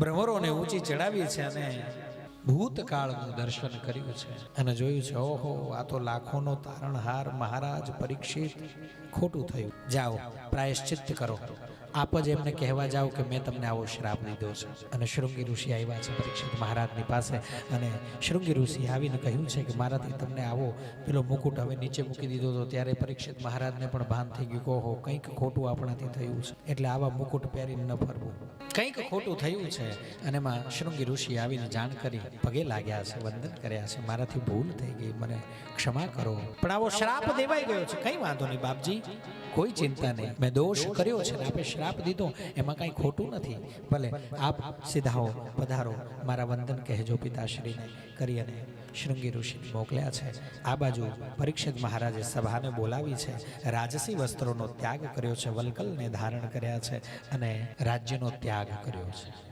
ભ્રમરોને ઊંચી ચડાવી છે અને ભૂતકાળનું દર્શન કર્યું છે. અને જોયું છે, ઓહો, આ તો લાખોનો તારણહાર મહારાજ પરીક્ષિત ખોટું થયું. જાઓ, પ્રાયશ્ચિત કરો. આપ જ એમને કહેવા જાઓ કે મેં તમને આવો શ્રાપ દીધો છે. અને શૃંગી ઋષિ આવ્યા છે પરીક્ષિત મહારાજની પાસે. અને શૃંગી ઋષિ આવીને કહ્યું છે કે મારાથી તમને આવો પેલો મુકુટ હવે નીચે મૂકી દીધો હતો ત્યારે પરીક્ષિત મહારાજને પણ ભાન થઈ ગયું કહો કંઈક ખોટું આપણાથી થયું છે. એટલે આવા મુકુટ પહેરીને ન ફરવું. કંઈક ખોટું થયું છે. અને એમાં શૃંગી ઋષિ આવીને જાણ કરી, પગે લાગ્યા છે વંદન કર્યા છે મારાથી ભૂલ થઈ ગઈ, મને ક્ષમા કરો. પણ આવો શ્રાપ દેવાઈ ગયો છે, કઈ વાંધો નહીં બાપજી, કોઈ ચિંતા નહીં. મેં દોષ કર્યો છે આપે શ્રાપ દીધો, એમાં કાંઈ ખોટું નથી. ભલે આપ સીધાઓ, પધારો, મારા વંદન કહેજો પિતાશ્રીને. કરી અને શૃંગી ઋષિ મોકલ્યા છે. આ બાજુ પરીક્ષિત મહારાજે સભાને બોલાવી છે. રાજસી વસ્ત્રોનો ત્યાગ કર્યો છે, વલ્કલને ધારણ કર્યા છે અને રાજ્યનો ત્યાગ કર્યો છે.